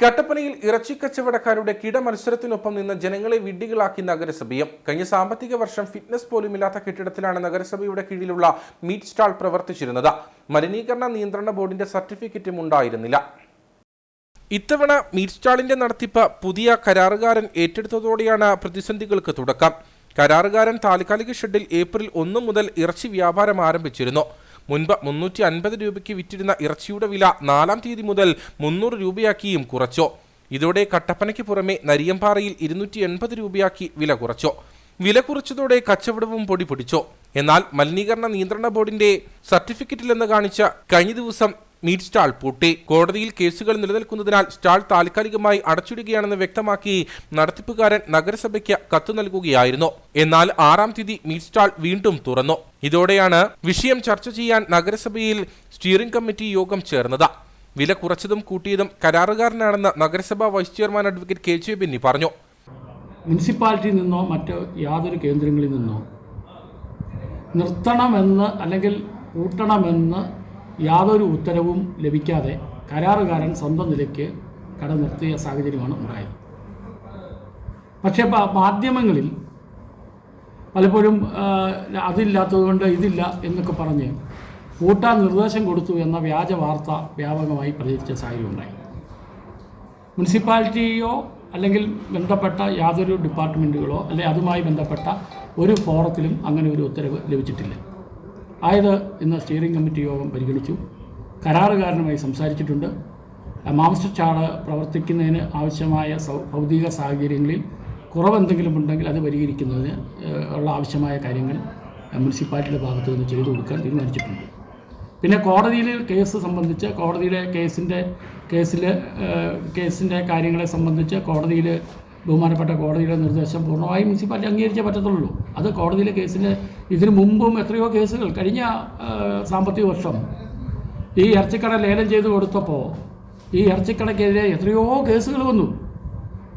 കട്ടപ്പനയിൽ ഇറച്ചി കച്ചവടക്കാരുടെ കിട മത്സരത്തിനൊപ്പം നിന്ന് ജനങ്ങളെ വിഡ്ഢികളാക്കി നഗരസഭയും. കഴിഞ്ഞ സാമ്പത്തിക വർഷം ഫിറ്റ്നസ് പോലുമില്ലാത്ത കെട്ടിടത്തിലാണ് നഗരസഭയുടെ കീഴിലുള്ള മീറ്റ് സ്റ്റാൾ പ്രവർത്തിച്ചിരുന്നത്. മലിനീകരണ നിയന്ത്രണ ബോർഡിന്റെ സർട്ടിഫിക്കറ്റും ഉണ്ടായിരുന്നില്ല. ഇത്തവണ മീറ്റ് സ്റ്റാളിന്റെ നടത്തിപ്പ് പുതിയ കരാറുകാരൻ ഏറ്റെടുത്തതോടെയാണ് പ്രതിസന്ധികൾക്ക് തുടക്കം. കരാറുകാരൻ താൽക്കാലിക ഷെഡിൽ ഏപ്രിൽ ഒന്ന് മുതൽ ഇറച്ചി വ്യാപാരം ആരംഭിച്ചിരുന്നു. മുൻപ് മുന്നൂറ്റി അൻപത് രൂപയ്ക്ക് വിറ്റിരുന്ന ഇറച്ചിയുടെ വില നാലാം തീയതി മുതൽ മുന്നൂറ് രൂപയാക്കിയും കുറച്ചു. ഇതോടെ കട്ടപ്പനയ്ക്ക് പുറമെ നരിയമ്പാറയിൽ ഇരുന്നൂറ്റി എൺപത് രൂപയാക്കി വില കുറച്ചു. വില കുറച്ചതോടെ കച്ചവടവും പൊടി പൊടിച്ചു. എന്നാൽ മലിനീകരണ നിയന്ത്രണ ബോർഡിന്റെ സർട്ടിഫിക്കറ്റിൽ സർട്ടിഫിക്കറ്റിലെന്ന് കാണിച്ച കഴിഞ്ഞ ദിവസം മീറ്റ് സ്റ്റാൾ പൂട്ടി. കോടതിയിൽ കേസുകൾ നിലനിൽക്കുന്നതിനാൽ സ്റ്റാൾ താൽക്കാലികമായി അടച്ചിടുകയാണെന്ന് വ്യക്തമാക്കി നടത്തിപ്പുകാരൻ നഗരസഭയ്ക്ക് കത്ത് നൽകുകയായിരുന്നു. എന്നാൽ ആറാം തീയതി മീറ്റ് സ്റ്റാൾ വീണ്ടും തുറന്നു. ഇതോടെയാണ് വിഷയം ചർച്ച ചെയ്യാൻ നഗരസഭയിൽ സ്റ്റിയറിംഗ് കമ്മിറ്റി യോഗം ചേർന്നത്. വില കുറച്ചതും കൂട്ടിയതും കരാറുകാരനാണെന്ന് നഗരസഭാ vice chairman advocate K J Benny പറഞ്ഞു. മുനിസിപ്പാലിറ്റിയിൽ നിന്നോ മറ്റ് യാതൊരു കേന്ദ്രങ്ങളിൽ നിന്നോ നിർത്തണമെന്ന് അല്ലെങ്കിൽ കൂട്ടണമെന്ന് യാതൊരു ഉത്തരവും ലഭിക്കാതെ കരാറുകാരൻ സ്വന്തം നിലയ്ക്ക് കട നിർത്തിയ സാഹചര്യമാണ് ഉണ്ടായത്. പക്ഷേ മാധ്യമങ്ങളിൽ പലപ്പോഴും അതില്ലാത്തതുകൊണ്ട് ഇതില്ല എന്നൊക്കെ പറഞ്ഞ് കൂട്ടാൻ നിർദ്ദേശം കൊടുത്തു എന്ന വ്യാജ വാർത്ത വ്യാപകമായി പ്രചരിച്ച സാഹചര്യം ഉണ്ടായി. മുനിസിപ്പാലിറ്റിയോ അല്ലെങ്കിൽ ബന്ധപ്പെട്ട യാതൊരു ഡിപ്പാർട്ട്മെന്റുകളോ അല്ലെങ്കിൽ അതുമായി ബന്ധപ്പെട്ട ഒരു ഫോറത്തിലും അങ്ങനെ ഒരു ഉത്തരവ് ലഭിച്ചിട്ടില്ല. ആയത് ഇന്ന് സ്റ്റിയറിംഗ് കമ്മിറ്റി യോഗം പരിഗണിച്ചു. കരാറുകാരനുമായി സംസാരിച്ചിട്ടുണ്ട്. മാംസ്റ്റർ ചാട് പ്രവർത്തിക്കുന്നതിന് ആവശ്യമായ ഭൗതിക സാഹചര്യങ്ങളിൽ കുറവെന്തെങ്കിലും ഉണ്ടെങ്കിൽ അത് പരിഹരിക്കുന്നതിന് ഉള്ള ആവശ്യമായ കാര്യങ്ങൾ മുനിസിപ്പാലിറ്റിയുടെ ഭാഗത്തു നിന്ന് ചെയ്തു കൊടുക്കാൻ തീരുമാനിച്ചിട്ടുണ്ട്. പിന്നെ കോടതിയിൽ കേസ് സംബന്ധിച്ച് കോടതിയിലെ കേസിന്റെ കേസിൽ കേസിന്റെ കാര്യങ്ങളെ സംബന്ധിച്ച് കോടതിയിൽ ബഹുമാനപ്പെട്ട കോടതിയുടെ നിർദ്ദേശം പൂർണമായും മുനിസിപ്പാലിറ്റി അംഗീകരിച്ചേ പറ്റത്തുള്ളൂ. അത് കോടതിയിലെ കേസിന്റെ ഇതിനു മുമ്പും എത്രയോ കേസുകൾ കഴിഞ്ഞ സാമ്പത്തിക വർഷം ഈ ഇറച്ചിക്കട ലേലം ചെയ്ത് കൊടുത്തപ്പോൾ ഈ ഇറച്ചിക്കടയ്ക്കെതിരെ എത്രയോ കേസുകൾ വന്നു.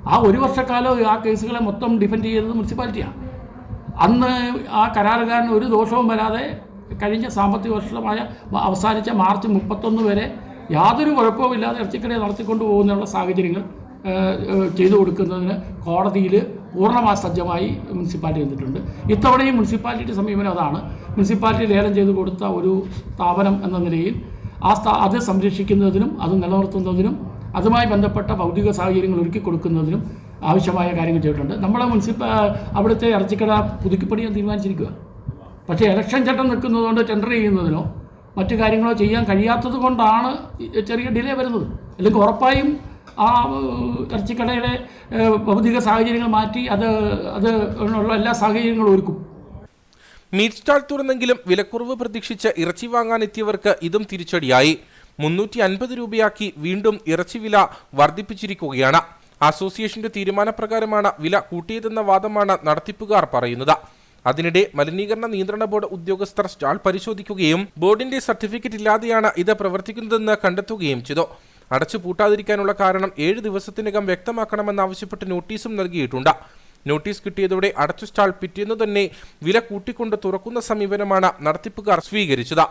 ആ ഒരു വർഷക്കാലം ആ കേസുകളെ മൊത്തം ഡിഫെൻഡ് ചെയ്തത് മുനിസിപ്പാലിറ്റിയാണ് അന്ന് ആ കരാറുകാരന് ഒരു ദോഷവും വരാതെ കഴിഞ്ഞ സാമ്പത്തിക വർഷമായ അവസാനിച്ച മാർച്ച് മുപ്പത്തൊന്ന് വരെ യാതൊരു കുഴപ്പവുമില്ലാതെ ഇറച്ചിക്കടയെ നടത്തിക്കൊണ്ട് പോകുന്നതിനുള്ള സാഹചര്യങ്ങൾ ചെയ്തു കൊടുക്കുന്നതിന് കോടതിയിൽ പൂർണമായി സജ്ജമായി മുനിസിപ്പാലിറ്റി നിന്നിട്ടുണ്ട് ഇത്തവണയും മുനിസിപ്പാലിറ്റിയുടെ സമീപനം അതാണ്. മുനിസിപ്പാലിറ്റി ലേലം ചെയ്തു കൊടുത്ത ഒരു സ്ഥാപനം എന്ന നിലയിൽ ആ സ്ഥാ അത് സംരക്ഷിക്കുന്നതിനും അത് നിലനിർത്തുന്നതിനും അതുമായി ബന്ധപ്പെട്ട ഭൗതിക സാഹചര്യങ്ങൾ ഒരുക്കി കൊടുക്കുന്നതിനും ആവശ്യമായ കാര്യങ്ങൾ ചെയ്തിട്ടുണ്ട്. നമ്മളെ മുനിസിപ്പ അവിടുത്തെ ഇറച്ചിക്കട പുതുക്കിപ്പണിയാൻ തീരുമാനിച്ചിരിക്കുക പക്ഷേ ഇലക്ഷൻ ചട്ടം നിൽക്കുന്നതുകൊണ്ട് ടെൻഡർ ചെയ്യുന്നതിനോ മറ്റു കാര്യങ്ങളോ ചെയ്യാൻ കഴിയാത്തത് കൊണ്ടാണ് ചെറിയ ഡിലേ വരുന്നത്. അല്ലെങ്കിൽ ഉറപ്പായും ആ ഇറച്ചിക്കടയുടെ ഭൗതിക സാഹചര്യങ്ങൾ മാറ്റി അത് അത് ഉള്ള എല്ലാ സാഹചര്യങ്ങളും ഒരുക്കും. മീറ്റ് സ്റ്റാൾ തുറന്നെങ്കിലും വിലക്കുറവ് പ്രതീക്ഷിച്ച് ഇറച്ചി വാങ്ങാനെത്തിയവർക്ക് ഇതും തിരിച്ചടിയായി. മുന്നൂറ്റി അൻപത് രൂപയാക്കി വീണ്ടും ഇറച്ചി വില വർദ്ധിപ്പിച്ചിരിക്കുകയാണ്. അസോസിയേഷന്റെ തീരുമാനപ്രകാരമാണ് വില കൂട്ടിയതെന്ന വാദമാണ് നടത്തിപ്പുകാർ പറയുന്നത്. അതിനിടെ മലിനീകരണ നിയന്ത്രണ ബോർഡ് ഉദ്യോഗസ്ഥർ സ്റ്റാൾ പരിശോധിക്കുകയും ബോർഡിന്റെ സർട്ടിഫിക്കറ്റ് ഇല്ലാതെയാണ് ഇത് പ്രവർത്തിക്കുന്നതെന്ന് കണ്ടെത്തുകയും ചെയ്തു. അടച്ചു പൂട്ടാതിരിക്കാനുള്ള കാരണം ഏഴ് ദിവസത്തിനകം വ്യക്തമാക്കണമെന്നാവശ്യപ്പെട്ട് നോട്ടീസും നൽകിയിട്ടുണ്ട്. നോട്ടീസ് കിട്ടിയതോടെ അടച്ചു സ്റ്റാൾ പിറ്റേന്നു തന്നെ വില കൂട്ടിക്കൊണ്ട് തുറക്കുന്ന സമീപനമാണ് നടത്തിപ്പുകാർ സ്വീകരിച്ചത്.